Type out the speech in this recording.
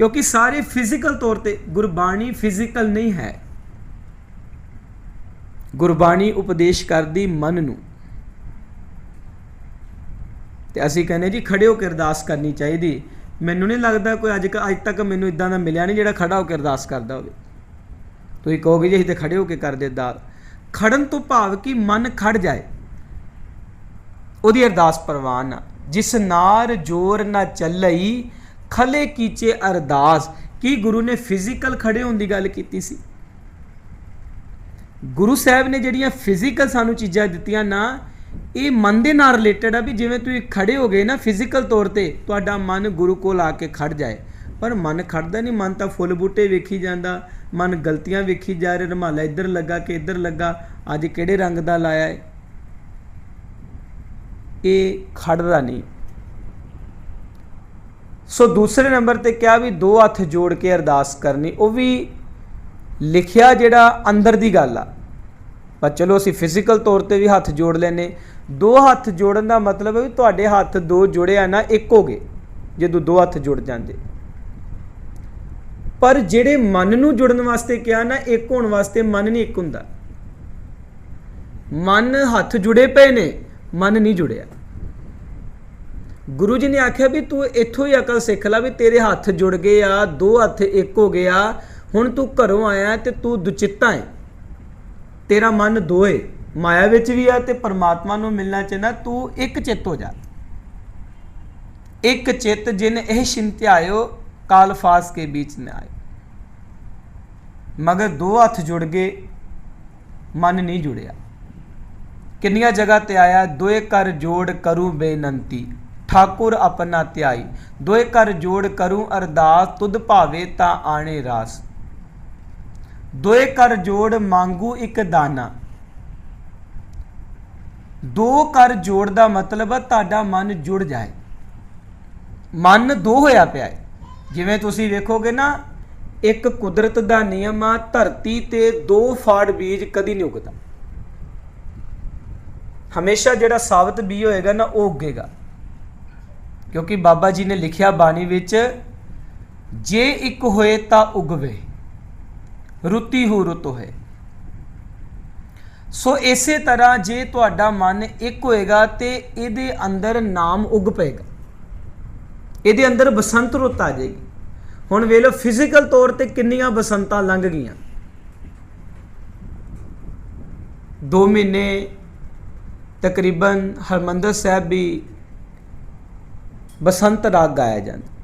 ਕਿਉਂਕਿ ਸਾਰੇ ਫਿਜ਼ੀਕਲ ਤੌਰ ਤੇ ਗੁਰਬਾਣੀ ਫਿਜ਼ੀਕਲ ਨਹੀਂ ਹੈ। ਗੁਰਬਾਣੀ ਉਪਦੇਸ਼ ਕਰਦੀ ਮਨ ਨੂੰ। ਤੇ ਅਸੀਂ ਕਹਿੰਦੇ ਜੀ, ਖੜੇ ਹੋ ਕੇ ਅਰਦਾਸ ਕਰਨੀ ਚਾਹੀਦੀ। ਮੈਨੂੰ ਨਹੀਂ ਲੱਗਦਾ ਕੋਈ ਅੱਜ ਅੱਜ ਤੱਕ ਮੈਨੂੰ ਇਦਾਂ ਦਾ ਮਿਲਿਆ ਨਹੀਂ ਜਿਹੜਾ ਖੜਾ ਹੋ ਕੇ ਅਰਦਾਸ ਕਰਦਾ ਹੋਵੇ। ਤੁਸੀਂ ਕਹੋਗੇ ਜੀ, ਅਸੀਂ ਤੇ ਖੜੇ ਹੋ ਕੇ ਕਰਦੇ ਅਰਦਾਸ। ਖੜਨ ਤੋਂ ਭਾਵ ਕਿ ਮਨ ਖੜ ਜਾਏ। ਉਹਦੀ ਅਰਦਾਸ ਪ੍ਰਵਾਨ ਨਾ ਜਿਸ ਨਾਰ ਜੋਰ ਨਾ ਚੱਲਈ ਖਲੇ ਕੀਚੇ ਅਰਦਾਸ। ਕੀ ਗੁਰੂ ਨੇ ਫਿਜ਼ੀਕਲ ਖੜੇ ਹੋਣ ਦੀ ਗੱਲ ਕੀਤੀ ਸੀ? ਗੁਰੂ ਸਾਹਿਬ ਨੇ ਜਿਹੜੀਆਂ ਫਿਜ਼ੀਕਲ ਸਾਨੂੰ ਚੀਜ਼ਾਂ ਦਿੱਤੀਆਂ ਨਾ, ਇਹ ਮਨ ਦੇ ਨਾਲ ਰਿਲੇਟਡ ਆ ਵੀ ਜਿਵੇਂ ਤੁਸੀਂ ਖੜੇ ਹੋ ਗਏ ਨਾ ਫਿਜ਼ੀਕਲ ਤੌਰ ਤੇ, ਤੁਹਾਡਾ ਮਨ ਗੁਰੂ ਕੋਲ ਆ ਕੇ ਖੜ ਜਾਏ। ਪਰ ਮਨ ਖੜਦਾ ਨਹੀਂ, ਮਨ ਤਾਂ ਫੁੱਲ ਬੂਟੇ ਵੇਖੀ ਜਾਂਦਾ, ਮਨ ਗਲਤੀਆਂ ਵੇਖੀ ਜਾ ਰਿਹਾ, ਰਮਾਲਾ ਇੱਧਰ ਲੱਗਾ ਕਿ ਇੱਧਰ ਲੱਗਾ, ਅੱਜ ਕਿਹੜੇ ਰੰਗ ਦਾ ਲਾਇਆ ਹੈ ਇਹ ਖੜਦਾ ਨਹੀਂ। ਸੋ ਦੂਸਰੇ ਨੰਬਰ ਤੇ ਕਿਹਾ ਵੀ ਦੋ ਹੱਥ ਜੋੜ ਕੇ ਅਰਦਾਸ ਕਰਨੀ, ਉਹ ਵੀ ਲਿਖਿਆ ਜਿਹੜਾ ਅੰਦਰ ਦੀ ਗੱਲ ਆ। ਪਰ ਚਲੋ ਅਸੀਂ ਫਿਜ਼ੀਕਲ ਤੌਰ ਤੇ ਵੀ ਹੱਥ ਜੋੜ ਲੈਨੇ ਦੋ ਹੱਥ ਜੋੜਨ ਦਾ ਮਤਲਬ ਹੈ ਵੀ ਤੁਹਾਡੇ ਹੱਥ ਦੋ ਜੁੜੇ ਆ ਨਾ ਇੱਕ ਹੋ ਗਏ ਜਦੋਂ ਦੋ ਹੱਥ ਜੁੜ ਜਾਂਦੇ। ਪਰ ਜਿਹੜੇ ਮਨ ਨੂੰ ਜੁੜਨ ਵਾਸਤੇ ਕਿਹਾ ਨਾ, ਇੱਕ ਹੋਣ ਵਾਸਤੇ ਮਨ ਨਹੀਂ ਇੱਕ ਹੁੰਦਾ। ਮਨ ਹੱਥ ਜੁੜੇ ਪਏ ਨੇ, ਮਨ ਨਹੀਂ ਜੁੜਿਆ। ਗੁਰੂ ਜੀ ਨੇ ਆਖਿਆ ਵੀ ਤੂੰ ਇੱਥੋਂ ਹੀ ਅਕਲ ਸਿੱਖ ਲੈ ਵੀ ਤੇਰੇ ਹੱਥ ਜੁੜ ਗਏ ਆ, ਦੋ ਹੱਥ ਇੱਕ ਹੋ ਗਿਆ ਹੁਣ ਤੂੰ ਘਰੋਂ ਆਇਆ ਤੇ ਤੂੰ ਦੁਚਿੱਤਾ ਹੈ। ਤੇਰਾ ਮਨ ਦੋ ਹੈ ਮਾਇਆ ਵਿੱਚ ਵੀ ਆ ਤੇ ਪਰਮਾਤਮਾ ਨੂੰ ਮਿਲਣਾ ਚਾਹੁੰਦਾ, ਤੂੰ ਇੱਕ ਚਿੱਤ ਹੋ ਜਾ। ਇੱਕ ਚਿੱਤ ਜਿਨ ਇਹ ਸ਼ਿੰਤਿਆਇਓ ਕਾਲ ਫਾਸ ਕੇ ਵਿੱਚ ਨ ਆਏ ਮਗਰ ਦੋ ਹੱਥ ਜੁੜ ਗਏ, ਮਨ ਨਹੀਂ ਜੁੜਿਆ। ਕਿੰਨੀਆਂ ਜਗ੍ਹਾ ਤੇ ਆਇਆ, ਦੋਏ ਕਰ ਜੋੜ ਕਰੂ ਬੇਨੰਤੀ। ਠਾਕੁਰ ਆਪਣਾ ਧਿਆਈ ਦੋਏ ਕਰ ਜੋੜ ਕਰੂ ਅਰਦਾਸ, ਤੁਧ ਭਾਵੇ ਤਾਂ ਆਣੇ ਰਾਸ। ਦੋਏ ਕਰ ਜੋੜ ਮੰਗੂ ਇੱਕ ਦਾਨਾ। ਦੋ ਕਰ ਜੋੜ ਦਾ ਮਤਲਬ ਹੈ ਤੁਹਾਡਾ ਮਨ ਜੁੜ ਜਾਏ। ਮਨ ਦੋ ਹੋਇਆ ਪਿਆ ਹੈ ਜਿਵੇਂ ਤੁਸੀਂ ਵੇਖੋਗੇ ਨਾ, ਇੱਕ ਕੁਦਰਤ ਦਾ ਨਿਯਮ ਆ, ਧਰਤੀ ਤੇ ਦੋ ਫਾੜ ਬੀਜ ਕਦੀ ਨਹੀਂ ਉਗਦਾ। ਹਮੇਸ਼ਾ ਜਿਹੜਾ ਸਾਬਤ ਬੀਜ ਹੋਏਗਾ ਨਾ, ਉਹ ਉੱਗੇਗਾ। ਕਿਉਂਕਿ ਬਾਬਾ ਜੀ ਨੇ ਲਿਖਿਆ ਬਾਣੀ ਵਿੱਚ, ਜੇ ਇੱਕ ਹੋਏ ਤਾਂ ਉਗਵੇ, ਰੁੱਤੀ ਹੋ ਰੁੱਤ ਹੋਏ। ਸੋ ਇਸੇ ਤਰ੍ਹਾਂ ਜੇ ਤੁਹਾਡਾ ਮਨ ਇੱਕ ਹੋਏਗਾ ਤੇ ਇਹਦੇ ਅੰਦਰ ਨਾਮ ਉਗ ਪਏਗਾ। ਇਹਦੇ ਅੰਦਰ ਬਸੰਤ ਰੁੱਤ ਆ ਜਾਏਗੀ। ਹੁਣ ਵੇਖ ਲਓ ਫਿਜ਼ੀਕਲ ਤੌਰ ਤੇ ਕਿੰਨੀਆਂ ਬਸੰਤਾਂ ਲੰਘ ਗਈਆਂ। 2 ਮਹੀਨੇ ਤਕਰੀਬਨ ਹਰਮੰਦਰ ਸਾਹਿਬ ਵੀ ਬਸੰਤ ਰਾਗ ਗਾਇਆ ਜਾਂਦਾ।